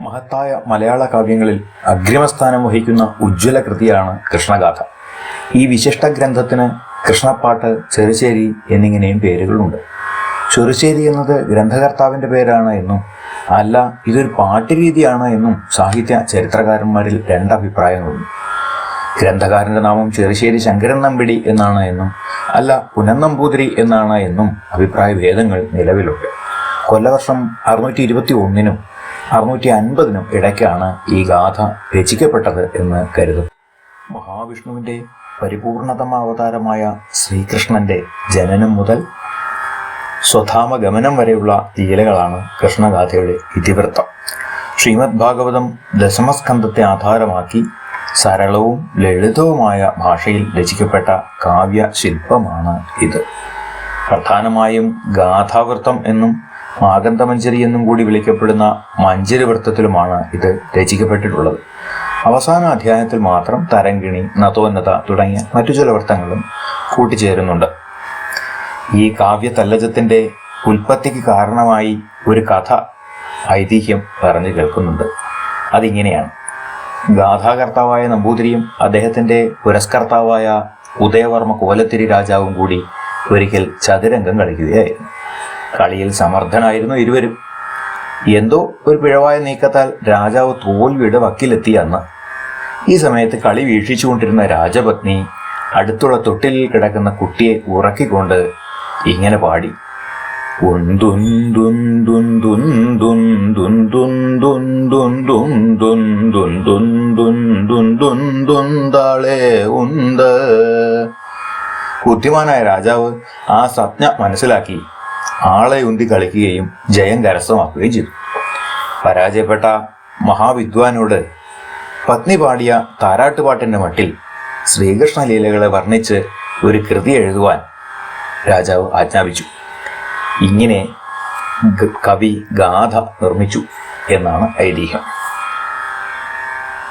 മഹത്തായ മലയാള കാവ്യങ്ങളിൽ അഗ്രിമസ്ഥാനം വഹിക്കുന്ന ഉജ്ജ്വല കൃതിയാണ് കൃഷ്ണഗാഥ. ഈ വിശിഷ്ട ഗ്രന്ഥത്തിന് കൃഷ്ണപ്പാട്ട് ചെറുശ്ശേരി എന്നിങ്ങനെയും പേരുകളുണ്ട്. ചെറുശ്ശേരി എന്നത് ഗ്രന്ഥകർത്താവിന്റെ പേരാണ് എന്നും അല്ല ഇതൊരു പാട്ടുരീതിയാണ് എന്നും സാഹിത്യ ചരിത്രകാരന്മാരിൽ രണ്ടഭിപ്രായങ്ങളുണ്ട്. ഗ്രന്ഥകാരന്റെ നാമം ചെറുശ്ശേരി ശങ്കരൻ നമ്പിടി എന്നാണ് എന്നും അല്ല പുനന്നമ്പൂതിരി എന്നാണ് എന്നും അഭിപ്രായ ഭേദങ്ങൾ നിലവിലുണ്ട്. കൊല്ലവർഷം അറുന്നൂറ്റി ഇരുപത്തി ഒന്നിനും അറുന്നൂറ്റി അൻപതിനും ഇടയ്ക്കാണ് ഈ ഗാഥ രചിക്കപ്പെട്ടത് എന്ന് കരുതും മഹാവിഷ്ണുവിന്റെ പരിപൂർണതമ അവതാരമായ ശ്രീകൃഷ്ണന്റെ ജനനം മുതൽ സ്വധാമ ഗമനം വരെയുള്ള ലീലകളാണ് കൃഷ്ണഗാഥയുടെ ഇതിവൃത്തം. ശ്രീമദ് ഭാഗവതം ദശമസ്കന്ധത്തെ ആധാരമാക്കി സരളവും ലളിതവുമായ ഭാഷയിൽ രചിക്കപ്പെട്ട കാവ്യ ശില്പമാണ് ഇത്. പ്രധാനമായും ഗാഥാവൃത്തം എന്നും ആഗന്തമഞ്ജരി എന്നും കൂടി വിളിക്കപ്പെടുന്ന മഞ്ജരി വൃത്തത്തിലുമാണ് ഇത് രചിക്കപ്പെട്ടിട്ടുള്ളത്. അവസാന അധ്യായത്തിൽ മാത്രം തരങ്കിണി നതോന്നത തുടങ്ങിയ മറ്റു ചില വൃത്തങ്ങളും കൂട്ടിച്ചേരുന്നുണ്ട്. ഈ കാവ്യ തല്ലജത്തിന്റെ ഉൽപ്പത്തിക്ക് കാരണമായി ഒരു കഥ ഐതിഹ്യം പറഞ്ഞു കേൾക്കുന്നുണ്ട്. അതിങ്ങനെയാണ്. ഗാഥാകർത്താവായ നമ്പൂതിരിയും അദ്ദേഹത്തിന്റെ പുരസ്കർത്താവായ ഉദയവർമ്മ കോലത്തിരി രാജാവും കൂടി ഒരിക്കൽ ചതുരംഗം കളിക്കുകയായിരുന്നു. കളിയിൽ സമർത്ഥനായിരുന്നു ഇരുവരും എന്തോ ഒരു പിഴവായ നീക്കത്താൽ രാജാവ് തോൽവിയുടെ വക്കിലെത്തി അന്ന് ഈ സമയത്ത് കളി വീക്ഷിച്ചുകൊണ്ടിരുന്ന രാജപത്നി അടുത്തുള്ള തൊട്ടിലിൽ കിടക്കുന്ന കുട്ടിയെ ഉറക്കിക്കൊണ്ട് ഇങ്ങനെ പാടി ബുദ്ധിമാനായ രാജാവ് ആ സജ്ഞ മനസ്സിലാക്കി ആളെ ഉന്തി കളിക്കുകയും ജയം കരസ്ഥമാക്കുകയും ചെയ്തു. പരാജയപ്പെട്ട മഹാവിദ്വാനോട് പത്നി പാടിയ താരാട്ടുപാട്ടിന്റെ മട്ടിൽ ശ്രീകൃഷ്ണ ലീലകളെ വർണിച്ച് ഒരു കൃതി എഴുതുവാൻ രാജാവ് ആജ്ഞാപിച്ചു. ഇങ്ങനെ കവി ഗാഥ നിർമ്മിച്ചു എന്നാണ് ഐതിഹ്യം.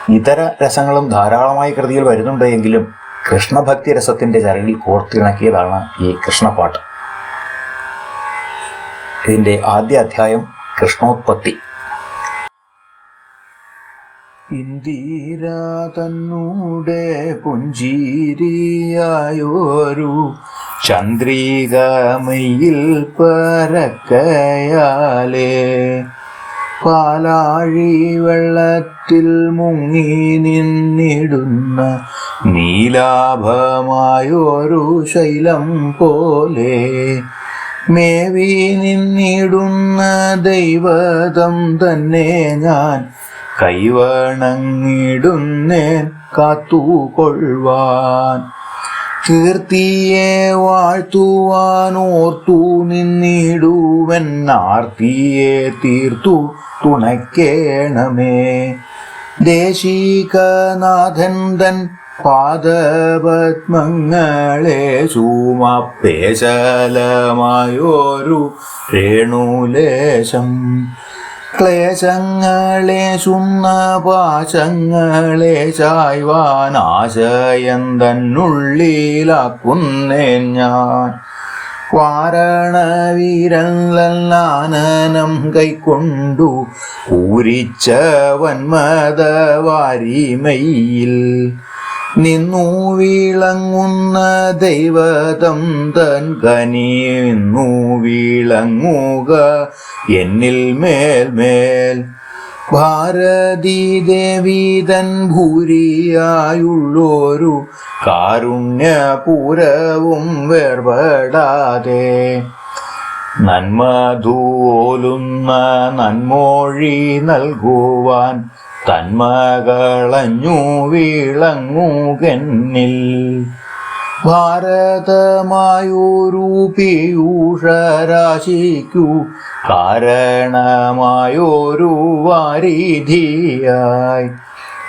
ഇതര രസങ്ങളും ധാരാളമായി കൃതിയിൽ വരുന്നുണ്ട് എങ്കിലും കൃഷ്ണഭക്തി രസത്തിന്റെ ചരടിൽ കോർത്തിണക്കിയതാണ് ഈ കൃഷ്ണപ്പാട്ട്. ഇതിന്റെ ആദ്യ അധ്യായം കൃഷ്ണോത്പത്തി. ഇന്ദിര തന്നൂടെ പുഞ്ചിരിയായോരു പരക്കയാലേ. പാലാഴി വെള്ളത്തിൽ മുങ്ങി നിന്നിടുന്ന നീലാഭമായൊരു ശൈലം പോലെ മേവി നിന്നിടുന്ന ദൈവതം തന്നെ ഞാൻ കൈവണങ്ങിടുന്നേൻ കാത്തുകൊള്ളുവാൻ. കീർത്തിയെ വാഴ്ത്തുവാനോർത്തു ആർത്തിയെ തീർത്തു തുണയ്ക്കേണമേ. ദേശീകനാഥൻ തൻ പാദപത്മങ്ങളെ സൂമപ്പേശലമായോരു രേണുലേശം. ക്ലേശങ്ങളെ ചുന്ന പാശങ്ങളെ ചായ്വാനാശയം തന്നുള്ളിലാക്കുന്നേൻ ഞാൻ. വാരണവീരല്ലാനനം കൈക്കൊണ്ടു പൂരിച്ച വന്മതവാരിമയിൽ നിന്നു വീളങ്ങുന്ന ദൈവതം തൻ കനിന്നു വീളങ്ങുക എന്നിൽ മേൽമേൽ ഭാരതീ ദേവീതൻ ഭൂരിയായുള്ളൊരു കാരുണ്യപൂരവും വേർപെടാതെ നന്മധൂലുന്ന നന്മോഴി നൽകുവാൻ തന്മകളഞ്ഞു വീളങ്ങുകന്നിൽ. ഭാരതമായൊരു പീയൂഷരാശിക്കു കാരണമായൊരു വാരിധിയായി.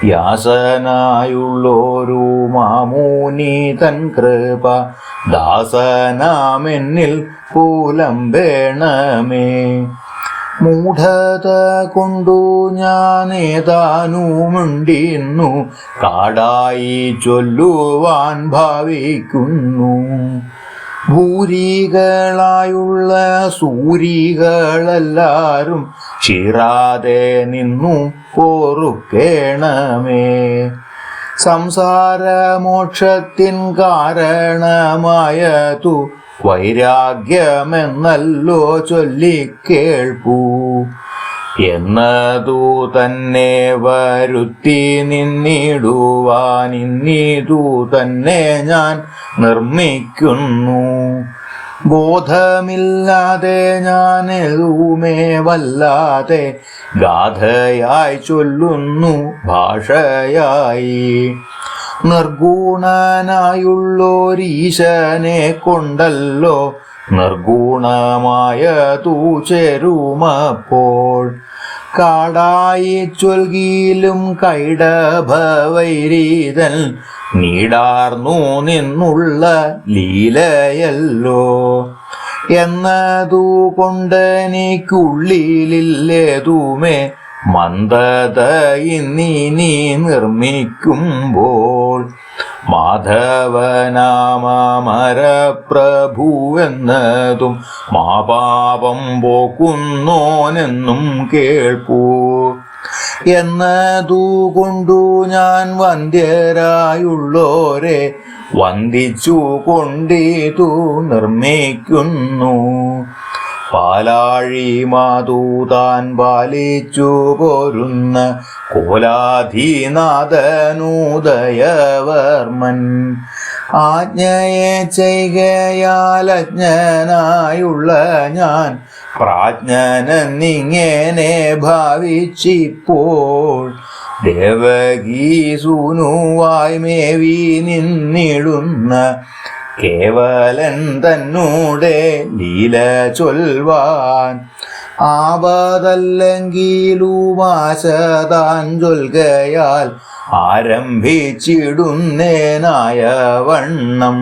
വ്യാസനായുള്ളോരു മാമൂനി തൻ കൃപ ദാസനാമെന്നിൽ പൂലംബേണമേ മൂഢത കൊണ്ടു ഞാൻ ഏതാനുമുണ്ടിന്നു കാടായി ചൊല്ലുവാൻ ഭാവിക്കുന്നു. ഭൂരികളായുള്ള സൂരികളെല്ലാരും ക്ഷീറാതെ നിന്നു പോറുക്കേണമേ. സംസാരമോക്ഷത്തിൻ കാരണമായതു. വൈരാഗ്യമെന്നല്ലോ ചൊല്ലിക്കേൾപ്പൂ എന്നതു തന്നെ വരുത്തി നിന്നിടുവാൻ ഇന്നിതു തന്നെ ഞാൻ നിർമ്മിക്കുന്നു. ബോധമില്ലാതെ ഞാൻ എതുമേ വല്ലാതെ ഗാഥയായി ചൊല്ലുന്നു ഭാഷയായി. നിർഗുണനായുള്ളോരീശനെ കൊണ്ടല്ലോ നിർഗുണമായ തൂ ചേരുമപ്പോൾ. കാടായി ചൊൽകിയിലും കൈടഭവൈരീതൻ നീടാർന്നു നിന്നുള്ള ലീലയല്ലോ. എന്നതു കൊണ്ട് എനിക്കുള്ളിലില്ലേതുമേ മന്ദത നീ നിർമ്മിക്കുമ്പോൾ. മാധവനാമരപ്രഭു എന്നതും മാപാപം പോക്കുന്നോനെന്നും കേൾപ്പൂ. എന്നതു കൊണ്ടു ഞാൻ വന്ധ്യരായുള്ളോരെ വന്ദിച്ചു കൊണ്ടിതു നിർമ്മിക്കുന്നു. പാലാഴി മാതൂതാൻ പാലിച്ചു പോരുന്ന കോലാധീനാഥനൂദയവർമ്മൻ. ആജ്ഞയെ ചെയ്യയാലജ്ഞനായുള്ള ഞാൻ പ്രാജ്ഞനെന്നിങ്ങനെ ഭാവിച്ചിപ്പോൾ. ദേവകീ സൂനുവായ്മേവി നിന്നിടുന്ന കേവലൻ തന്നൂടെ ലീല ചൊൽവാൻ. ആപതല്ലെങ്കിലുമാശതാൻ ചൊൽകയാൽ ആരംഭിച്ചിടുന്നേനായ വണ്ണം